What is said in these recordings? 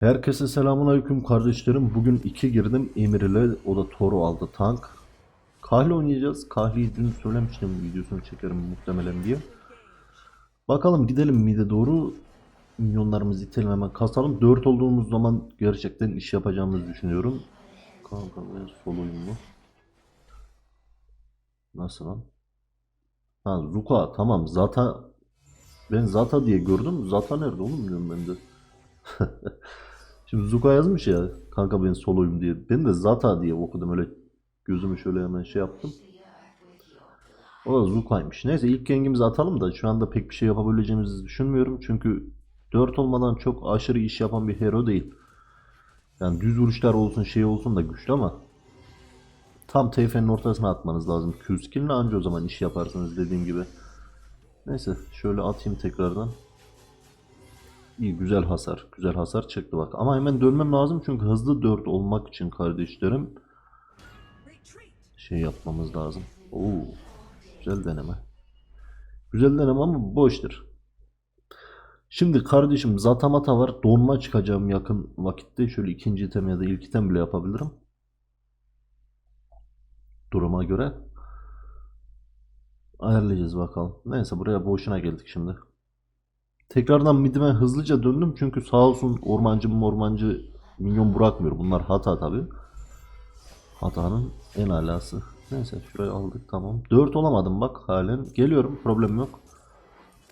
Herkese selamun aleyküm kardeşlerim. Bugün iki girdim Emir ile o da Toro aldı tank. Kahli oynayacağız. Kahli'yi dün söylemiştim videosunu çekerim muhtemelen diye. Bakalım gidelim mide doğru. Milyonlarımızı itelim hemen kasalım. 4 olduğumuz zaman gerçekten iş yapacağımızı düşünüyorum. Kanka ve sol oyun mu? Nasıl lan? Ha Zuka tamam Zata ben Zata diye gördüm. Zata nerede oğlum diyorum ben de. Şimdi Zuka yazmış ya kanka ben soloyum diye. Ben de Zata diye okudum öyle gözümü şöyle hemen şey yaptım. O da Zuka'ymış. Neyse ilk gengimizi atalım da şu anda pek bir şey yapabileceğimizi düşünmüyorum. Çünkü 4 olmadan çok aşırı iş yapan bir hero değil. Yani düz vuruşlar olsun şey olsun da güçlü ama tam TF'nin ortasına atmanız lazım. Q skill'le anca o zaman iş yaparsınız dediğim gibi. Neyse şöyle atayım tekrardan. İyi güzel hasar. Güzel hasar çıktı bak. Ama hemen dönmem lazım çünkü hızlı 4 olmak için kardeşlerim şey yapmamız lazım. Oo, güzel deneme. Güzel deneme ama boştur. Şimdi kardeşim zatamata var. Donma çıkacağım yakın vakitte. Şöyle ikinci item ya da ilk item bile yapabilirim. Duruma göre. Ayarlayacağız bakalım. Neyse buraya boşuna geldik şimdi. Tekrardan midime hızlıca döndüm çünkü sağ olsun ormancı ormancı minyon bırakmıyor. Bunlar hata tabi. Hatanın en alası. Neyse şurayı aldık tamam. 4 olamadım bak halen. Geliyorum problem yok.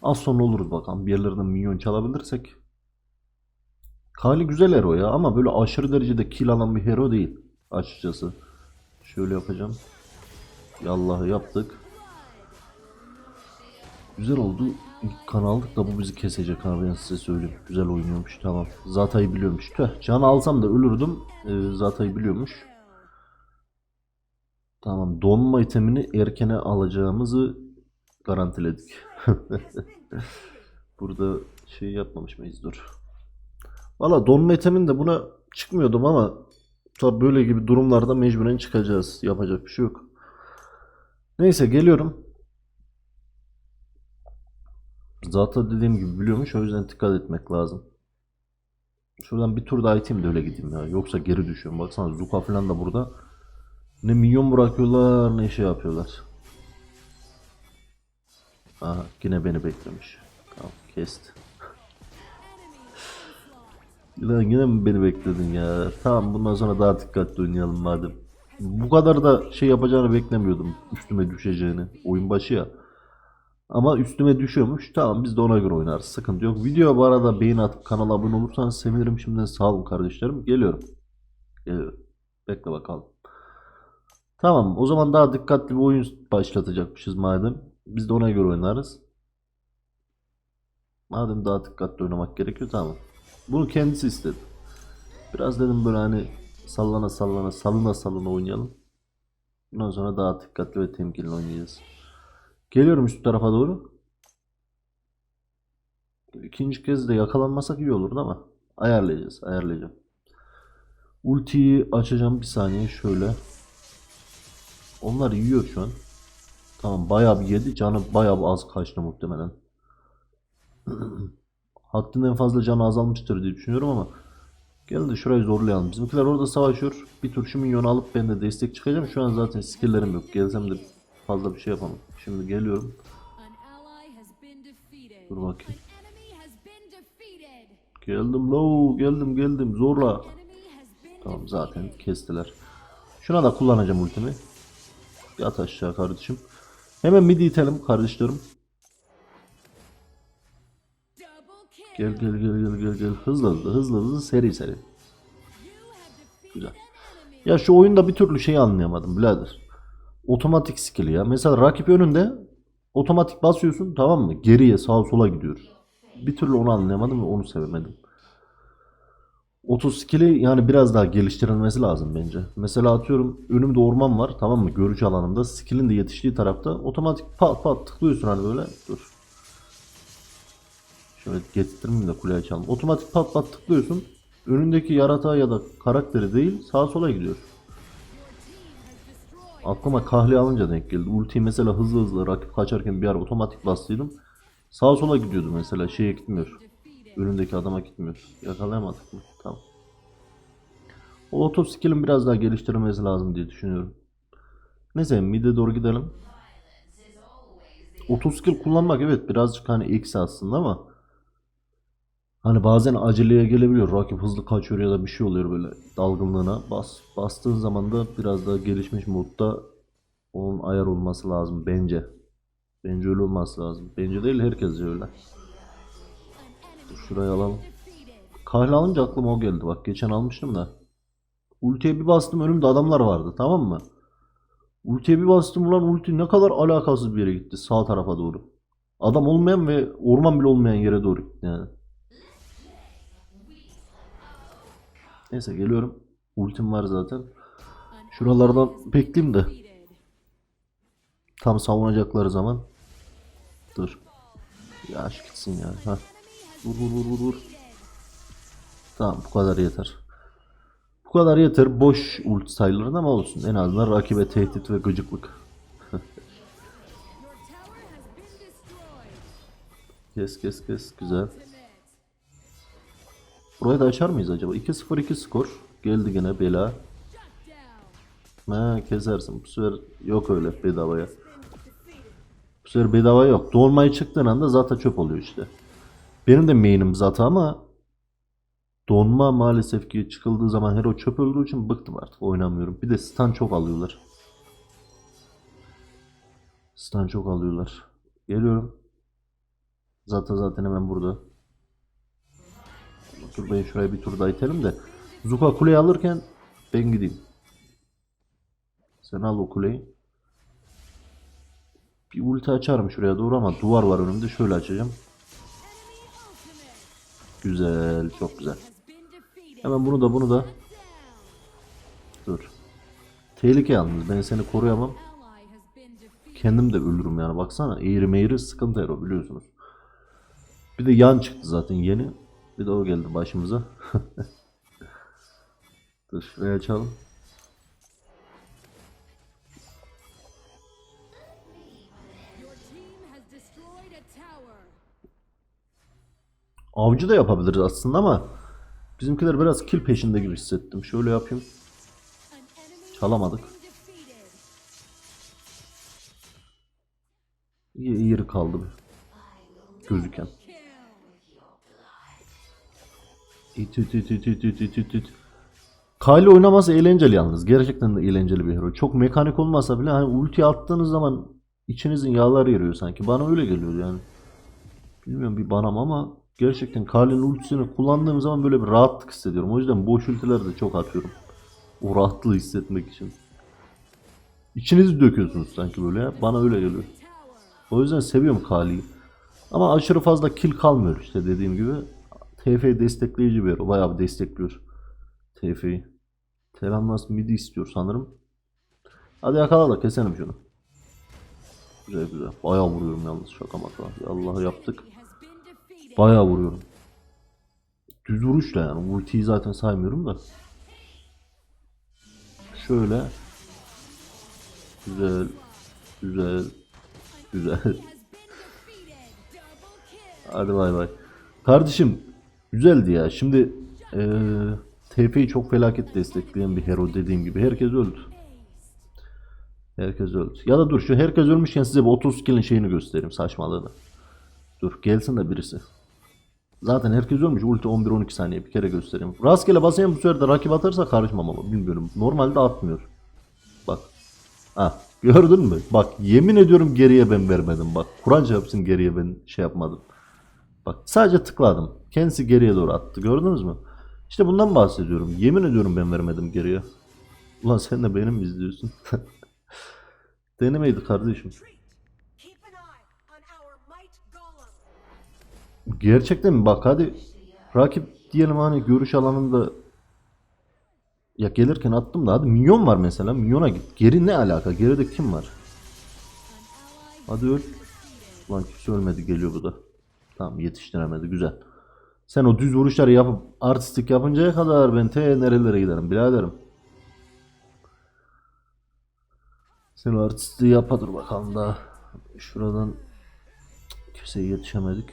Az sonra oluruz bakalım. Bir yerlerden minyon çalabilirsek. Kali güzel hero ya ama böyle aşırı derecede kill alan bir hero değil. Açıkçası. Şöyle yapacağım. Yallahı yaptık. Güzel oldu. İlk kan da bu bizi kesecek abi ben size söyleyeyim. Güzel oynuyormuş tamam. Zata'yı biliyormuş. Tüh can alsam da ölürdüm. Ee, Zata'yı biliyormuş. Tamam donma itemini erkene alacağımızı garantiledik. Burada şey yapmamış mıyız dur. Valla donma itemin de buna çıkmıyordum ama tabi böyle gibi durumlarda mecburen çıkacağız. Yapacak bir şey yok. Neyse geliyorum. Zaten dediğim gibi biliyormuş o yüzden dikkat etmek lazım. Şuradan bir tur daha iteyim de öyle gideyim ya. Yoksa geri düşüyorum. Baksana Zuka falan da burada. Ne minyon bırakıyorlar ne şey yapıyorlar. Aha yine beni beklemiş. Tamam kesti. Lan yine mi beni bekledin ya? Tamam bundan sonra daha dikkatli oynayalım madem. Bu kadar da şey yapacağını beklemiyordum. Üstüme düşeceğini. Oyun başı ya. Ama üstüme düşüyormuş. Tamam biz de ona göre oynarız. Sıkıntı yok. Video bu arada beğen atıp kanala abone olursanız sevinirim. Şimdiden sağ olun kardeşlerim. Geliyorum. Geliyorum. Bekle bakalım. Tamam o zaman daha dikkatli bir oyun başlatacakmışız madem. Biz de ona göre oynarız. Madem daha dikkatli oynamak gerekiyor tamam. Bunu kendisi istedi. Biraz dedim böyle hani sallana sallana salına salına oynayalım. Bundan sonra daha dikkatli ve temkinli oynayacağız. Geliyorum üst tarafa doğru. İkinci kez de yakalanmasak iyi olurdu ama ayarlayacağız, ayarlayacağım. Ultiyi açacağım bir saniye şöyle. Onlar yiyor şu an. Tamam bayağı bir yedi. Canı bayağı az kaçtı muhtemelen. Haddinden fazla canı azalmıştır diye düşünüyorum ama Gel de şurayı zorlayalım. Bizimkiler orada savaşıyor. Bir tur şu minyonu alıp ben de destek çıkacağım. Şu an zaten skilllerim yok. Gelsem de fazla bir şey yapamam. Şimdi geliyorum. Dur bakayım. Geldim low. Geldim geldim. Zorla. Tamam zaten kestiler. Şuna da kullanacağım ultimi. Yat aşağı kardeşim. Hemen midi itelim kardeşlerim. Gel gel gel gel gel gel. Hızlı hızlı hızlı hızlı seri seri. Güzel. Ya şu oyunda bir türlü şeyi anlayamadım birader. Otomatik skill ya. Mesela rakip önünde otomatik basıyorsun tamam mı? Geriye sağa sola gidiyor. Bir türlü onu anlayamadım ve onu sevemedim. Oto skill'i yani biraz daha geliştirilmesi lazım bence. Mesela atıyorum önümde orman var tamam mı? Görüş alanımda skill'in de yetiştiği tarafta otomatik pat pat tıklıyorsun hani böyle. Dur. Şöyle getirttirmeyeyim de kuleye açalım. Otomatik pat pat tıklıyorsun. Önündeki yaratığa ya da karakteri değil sağa sola gidiyor. Aklıma kahli alınca denk geldi. Ultiyi mesela hızlı hızlı rakip kaçarken bir ara otomatik bastıydım. Sağa sola gidiyordu mesela şeye gitmiyor. Önündeki adama gitmiyor. Yakalayamadık mı? Tamam. O oto skill'in biraz daha geliştirilmesi lazım diye düşünüyorum. Neyse mid'e doğru gidelim. Oto skill kullanmak evet birazcık hani eksi aslında ama hani bazen aceleye gelebiliyor. Rakip hızlı kaçıyor ya da bir şey oluyor böyle dalgınlığına. Bas, bastığın zaman da biraz daha gelişmiş modda onun ayar olması lazım bence. Bence öyle olması lazım. Bence değil herkes öyle. Şurayı alalım. Kahle alınca aklıma o geldi bak. Geçen almıştım da. Ultiye bir bastım önümde adamlar vardı tamam mı? Ultiye bir bastım ulan ulti ne kadar alakasız bir yere gitti sağ tarafa doğru. Adam olmayan ve orman bile olmayan yere doğru gitti yani. Neyse geliyorum. Ultim var zaten. Şuralardan bekleyeyim de tam savunacakları zaman. Dur. Yaş gitsin ya. Heh. Vur vur vur vur vur. Tamam bu kadar yeter. Bu kadar yeter. Boş ult sayılır ama olsun. En azından rakibe tehdit ve gıcıklık. Kes kes kes. Güzel. Burayı da açar mıyız acaba? 2-0-2 skor. Geldi gene bela. Ha kesersin. Bu sefer yok öyle bedavaya. Bu sefer bedava yok. Dolmayı çıktığın anda zaten çöp oluyor işte. Benim de main'im zaten ama donma maalesef ki çıkıldığı zaman hero çöp öldüğü için bıktım artık oynamıyorum. Bir de stun çok alıyorlar. Stun çok alıyorlar. Geliyorum. Zaten zaten hemen burada. Dur ben şuraya bir tur daha itelim de. Zuka kuleyi alırken ben gideyim. Sen al o kuleyi. Bir ulti açarım şuraya doğru ama duvar var önümde. Şöyle açacağım. Güzel, çok güzel. Hemen bunu da bunu da. Dur. Tehlike yalnız. Ben seni koruyamam. Kendim de ölürüm yani. Baksana eğri meğri sıkıntı hero biliyorsunuz. Bir de yan çıktı zaten yeni. Bir de o geldi başımıza. Dur şuraya açalım. Avcı da yapabiliriz aslında ama bizimkiler biraz kill peşinde gibi hissettim. Şöyle yapayım. Çalamadık. İyi, iyi kaldı bir. Gözüken. İt it it it it it it it. Kyle oynaması eğlenceli yalnız. Gerçekten de eğlenceli bir hero. Çok mekanik olmasa bile hani ulti attığınız zaman içinizin yağları yarıyor sanki. Bana öyle geliyor yani. Bilmiyorum bir banam ama gerçekten Kyle'nin ultisini kullandığım zaman böyle bir rahatlık hissediyorum. O yüzden boş ultiler de çok atıyorum. O rahatlığı hissetmek için. İçinizi döküyorsunuz sanki böyle. Bana öyle geliyor. O yüzden seviyorum Kali'yi. Ama aşırı fazla kill kalmıyor işte dediğim gibi. TF destekleyici bir hero. Bayağı bir destekliyor. TF'yi. Telanmas midi istiyor sanırım. Hadi yakala da keselim şunu. Güzel güzel. Bayağı vuruyorum yalnız şaka maka. Ya Allah'ı yaptık. Bayağı vuruyorum. Düz vuruşla yani. Ultiyi zaten saymıyorum da. Şöyle. Güzel. Güzel. Güzel. Hadi bay bay. Kardeşim güzeldi ya. Şimdi eee TF'yi çok felaket destekleyen bir hero dediğim gibi. Herkes öldü. Herkes öldü. Ya da dur şu herkes ölmüşken size bu 30 skill'in şeyini göstereyim saçmalığını. Dur gelsin de birisi. Zaten herkes ölmüş. Ulti 11-12 saniye bir kere göstereyim. Rastgele basayım bu sefer de rakip atarsa karışmam ama bilmiyorum. Normalde atmıyor. Bak. Ha gördün mü? Bak yemin ediyorum geriye ben vermedim bak. Kur'an çarpsın geriye ben şey yapmadım. Bak sadece tıkladım. Kendisi geriye doğru attı. Gördünüz mü? İşte bundan bahsediyorum. Yemin ediyorum ben vermedim geriye. Ulan sen de benim mi izliyorsun? Denemeydi kardeşim. Gerçekten mi? Bak hadi rakip diyelim hani görüş alanında ya gelirken attım da hadi minyon var mesela. Minyona git. Geri ne alaka? Geride kim var? Hadi öl. Lan kimse ölmedi geliyor bu da. Tamam yetiştiremedi güzel. Sen o düz vuruşları yapıp artistik yapıncaya kadar ben te nerelere giderim biraderim. Sen o artistliği yapa bakalım da. Şuradan kimseye yetişemedik.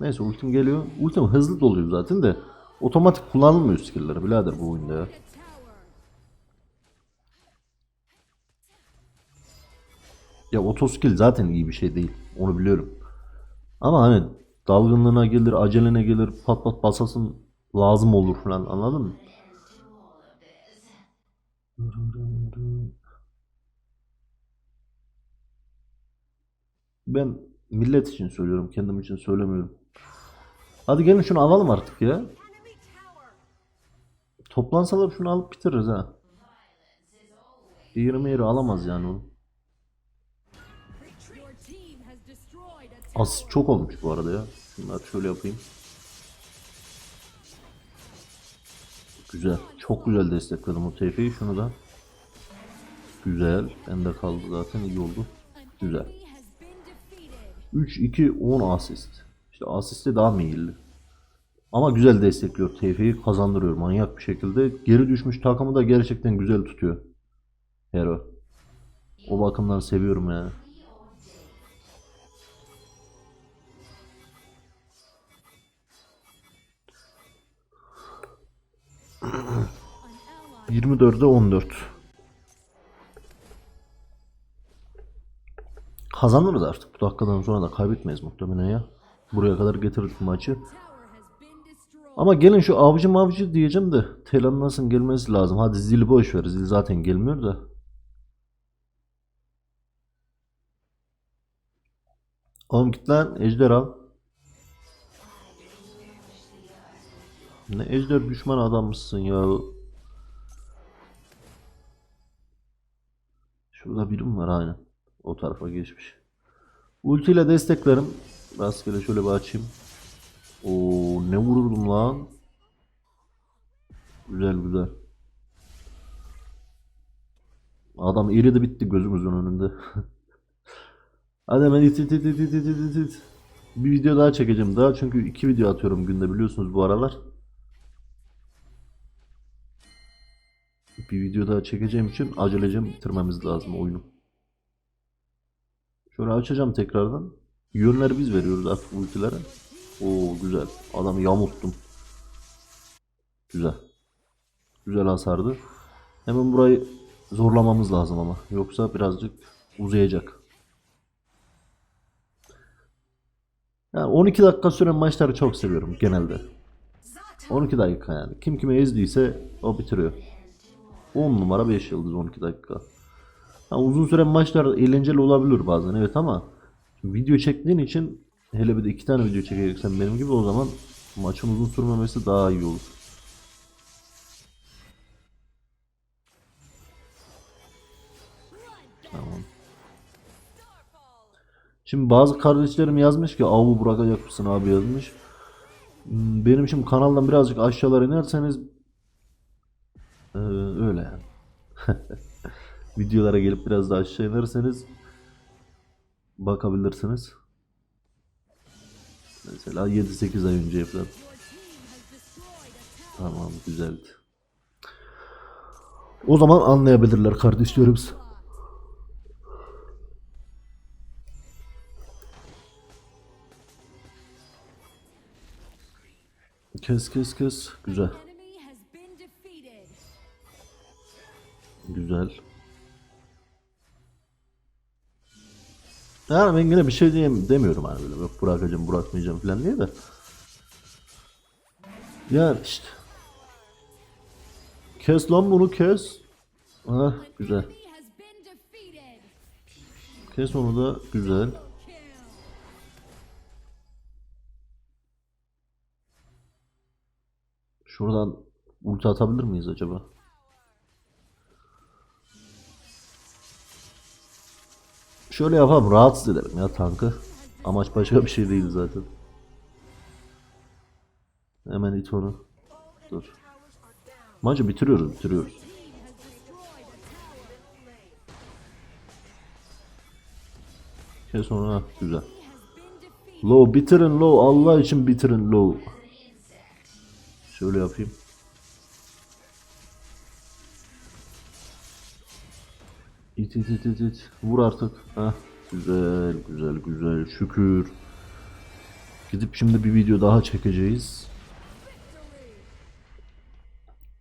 Neyse ultim geliyor. Ultim hızlı doluyor zaten de. Otomatik kullanılmıyor skill'leri birader bu oyunda ya. Ya otoskill zaten iyi bir şey değil. Onu biliyorum. Ama hani dalgınlığına gelir, acelene gelir, pat pat basasın lazım olur falan anladın mı? Ben millet için söylüyorum, kendim için söylemiyorum. Hadi gelin şunu alalım artık ya. Toplansalar şunu alıp bitiririz ha. 20 yeri alamaz yani onu. Az çok olmuş bu arada ya. Şunları şöyle yapayım. Güzel. Çok güzel destekledim o TF'yi. Şunu da. Güzel. Bende kaldı zaten. iyi oldu. Güzel. enemy has been defeated. 3, 2, 10 asist. İşte asiste daha meyilli. Ama güzel destekliyor. TF'yi kazandırıyor manyak bir şekilde. Geri düşmüş takımı da gerçekten güzel tutuyor. Hero. O bakımdan seviyorum ya. An 24'e 14. Kazanırız artık. Bu dakikadan sonra da kaybetmeyiz muhtemelen ya. Buraya kadar getirdik maçı. Ama gelin şu avcı mavcı diyeceğim de Telanas'ın gelmesi lazım. Hadi zili boş ver. Zil zaten gelmiyor da. Oğlum git lan ejder al. Ne ejder düşman adammışsın ya. Şurada birim var aynen. O tarafa geçmiş. Ultiyle desteklerim. Rastgele şöyle bir açayım. O ne vururdum lan. Güzel güzel. Adam eridi bitti gözümüzün önünde. Hadi hemen it it it it it it it. Bir video daha çekeceğim daha çünkü iki video atıyorum günde biliyorsunuz bu aralar. Bir video daha çekeceğim için acelece bitirmemiz lazım oyunu. Şöyle açacağım tekrardan. Yönleri biz veriyoruz artık ultilere. Oo güzel. Adamı yamulttum. Güzel. Güzel hasardı. Hemen burayı zorlamamız lazım ama. Yoksa birazcık uzayacak. Yani 12 dakika süren maçları çok seviyorum genelde. Zata. 12 dakika yani. Kim kime ezdiyse o bitiriyor. 10 numara 5 yıldız 12 dakika. Ha, uzun süren maçlar eğlenceli olabilir bazen evet ama video çektiğin için hele bir de iki tane video çekeceksen benim gibi o zaman maçın uzun sürmemesi daha iyi olur. Tamam. Şimdi bazı kardeşlerim yazmış ki avu bırakacak mısın abi yazmış. Hmm, Benim şimdi kanaldan birazcık aşağılara inerseniz eee, öyle yani. Videolara gelip biraz daha aşağı inerseniz bakabilirsiniz. Mesela 7-8 ay önce tower. Tamam güzeldi. O zaman anlayabilirler kardeşlerimiz. Kes kes kes. Güzel. Güzel. Yani ben yine bir şey diyeyim, demiyorum hani böyle yok bırakacağım bırakmayacağım falan diye de. Ya işte. Kes lan bunu kes. Ha güzel. Kes onu da güzel. Şuradan ulti atabilir miyiz acaba? Şöyle yapalım rahatsız edelim ya tankı. Amaç başka bir şey değil zaten. Hemen it onu. Dur. Maçı bitiriyoruz bitiriyoruz. Team has destroyed a tower. Kes onu ha güzel. Low bitirin low Allah için bitirin low. Şöyle yapayım. İt it it it it. Vur artık. Heh. Güzel güzel güzel şükür. Gidip şimdi bir video daha çekeceğiz.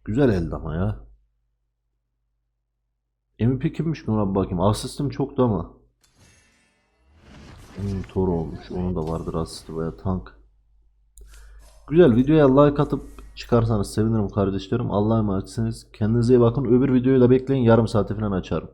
Güzel elde ama ya. MVP kimmiş bir bakayım. Asistim çoktu ama. Hmm, Thor olmuş. Onun da vardır aslında baya tank. Güzel videoya like atıp çıkarsanız sevinirim kardeşlerim. Allah'a emanetsiniz. Kendinize iyi bakın. Öbür videoyu da bekleyin. Yarım saate falan açarım.